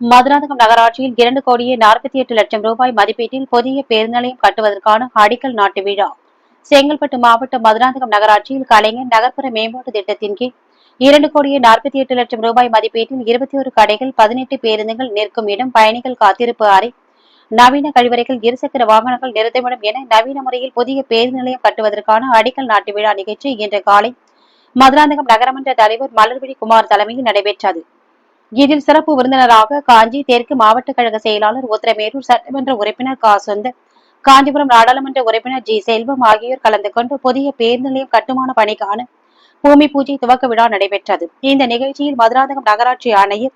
மதுராந்தகம் நகராட்சியில் இரண்டு கோடியே நாற்பத்தி எட்டு லட்சம் ரூபாய் மதிப்பீட்டில் புதிய பேருந்து நிலையம் கட்டுவதற்கான அடிக்கல் நாட்டு விழா. செங்கல்பட்டு மாவட்டம் மதுராந்தகம் நகராட்சியில் கலைஞர் நகர்ப்புற மேம்பாட்டு திட்டத்தின் கீழ் இரண்டு கோடியே நாற்பத்தி எட்டு லட்சம் ரூபாய் மதிப்பீட்டில் இருபத்தி ஒரு கடைகள் பதினெட்டு பேருந்துகள் நிற்கும் இடம் பயணிகள் காத்திருப்பு அறை நவீன கழிவறைகள் இருசக்கர வாகனங்கள் நிறுத்துமிடம் என நவீன முறையில் புதிய பேருந்து நிலையம் கட்டுவதற்கான அடிக்கல் நாட்டு விழா நிகழ்ச்சி இன்று காலை மதுராந்தகம் நகரமன்ற தலைவர் மலர்விழி குமார் தலைமையில் நடைபெற்றது. இதில் சிறப்பு விருந்தினராக காஞ்சி தெற்கு மாவட்ட கழக செயலாளர் உத்தரமேரூர் சட்டமன்ற உறுப்பினர் கா சுந்தர் காஞ்சிபுரம் நாடாளுமன்ற உறுப்பினர் ஜி செல்வம் ஆகியோர் கலந்து கொண்டு புதிய பேருந்து நிலையம் கட்டுமான பணிக்கான பூமி பூஜை துவக்க விழா நடைபெற்றது. இந்த நிகழ்ச்சியில் மதுராந்தகம் நகராட்சி ஆணையர்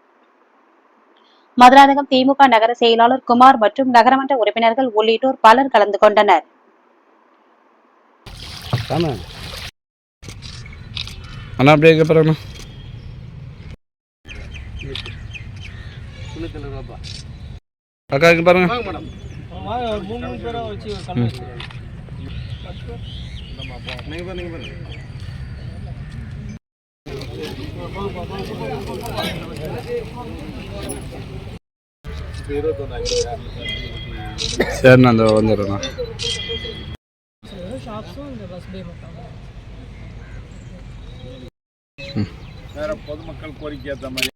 மதுராந்தகம் திமுக நகர செயலாளர் குமார் மற்றும் நகரமன்ற உறுப்பினர்கள் உள்ளிட்டோர் பலர் கலந்து கொண்டனர். அண்ணா அப்படியே இங்கே பாருங்கண்ணா அக்கா இங்கே பாருங்க சரிண்ணா அந்த வந்துடுறேண்ணா வேற பொதுமக்கள் கோரிக்கை ஏற்ற மாதிரி